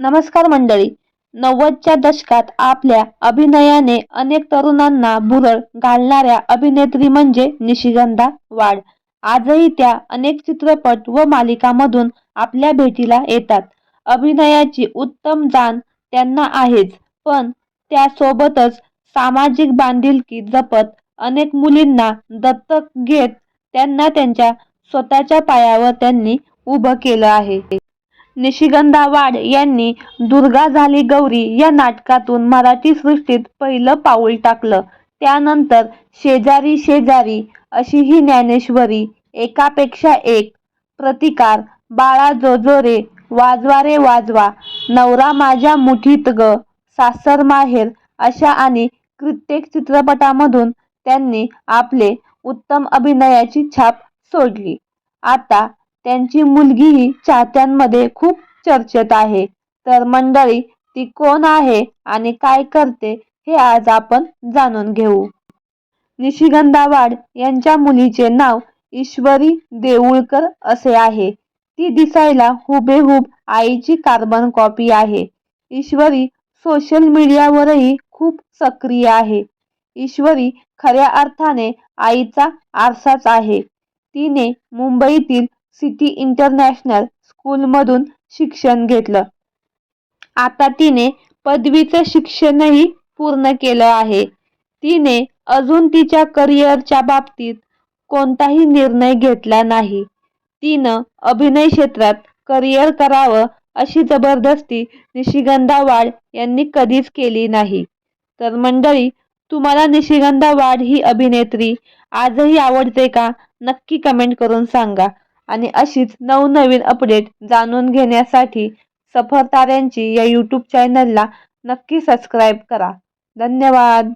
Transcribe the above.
नमस्कार मंडळी. नव्वदच्या दशकात आपल्या अभिनयाने अनेक तरुणांना भुरळ घालणाऱ्या अभिनेत्री म्हणजे निशिगंधा वाड. आजही त्या अनेक चित्रपट व मालिकांमधून आपल्या भेटीला येतात. अभिनयाची उत्तम जाण त्यांना आहेच पण त्यासोबतच सामाजिक बांधिलकी जपत अनेक मुलींना दत्तक घेत त्यांना त्यांच्या स्वतःच्या पायावर त्यांनी उभं केलं आहे. निशिगंधा वाड यांनी दुर्गा झाली गौरी या नाटकातून मराठी सृष्टीत पहिलं पाऊल टाकलं. त्यानंतर शेजारी शेजारी अशी ही ज्ञानेश्वरी एकापेक्षा एक प्रतिकार बाळा जोजोरे वाजवा रे वाजवा नवरा माझ्या मुठीत ग सासर माहेर अशा आणि कित्येक चित्रपटामधून त्यांनी आपले उत्तम अभिनयाची छाप सोडली. आता त्यांची मुलगीही चाहत्यांमध्ये खूप चर्चेत आहे. तर मंडळी ती कोण आहे आणि काय करते हे आज आपण जाणून घेऊ. निशिगंधा वाड यांच्या मुलीचे नाव ईश्वरी देऊळकर असे आहे. ती दिसायला हुबेहूब आईची कार्बन कॉपी आहे. ईश्वरी सोशल मीडियावरही खूप सक्रिय आहे. ईश्वरी खऱ्या अर्थाने आईचा आरसाच आहे. तिने मुंबईतील सिटी इंटरनॅशनल स्कूलमधून शिक्षण घेतलं. आता तिने पदवीचं शिक्षणही पूर्ण केलं आहे. तिने अजून तिच्या करिअरच्या बाबतीत कोणताही निर्णय घेतला नाही. तिनं अभिनय क्षेत्रात करिअर करावं अशी जबरदस्ती निशिगंधा वाड यांनी कधीच केली नाही. तर मंडळी तुम्हाला निशिगंधा वाड ही अभिनेत्री आजही आवडते का? नक्की कमेंट करून सांगा. आणि अशीच नवनवीन अपडेट जाणून घेण्यासाठी सफरताऱ्यांची या यूट्यूब चॅनलला नक्की सबस्क्राईब करा. धन्यवाद.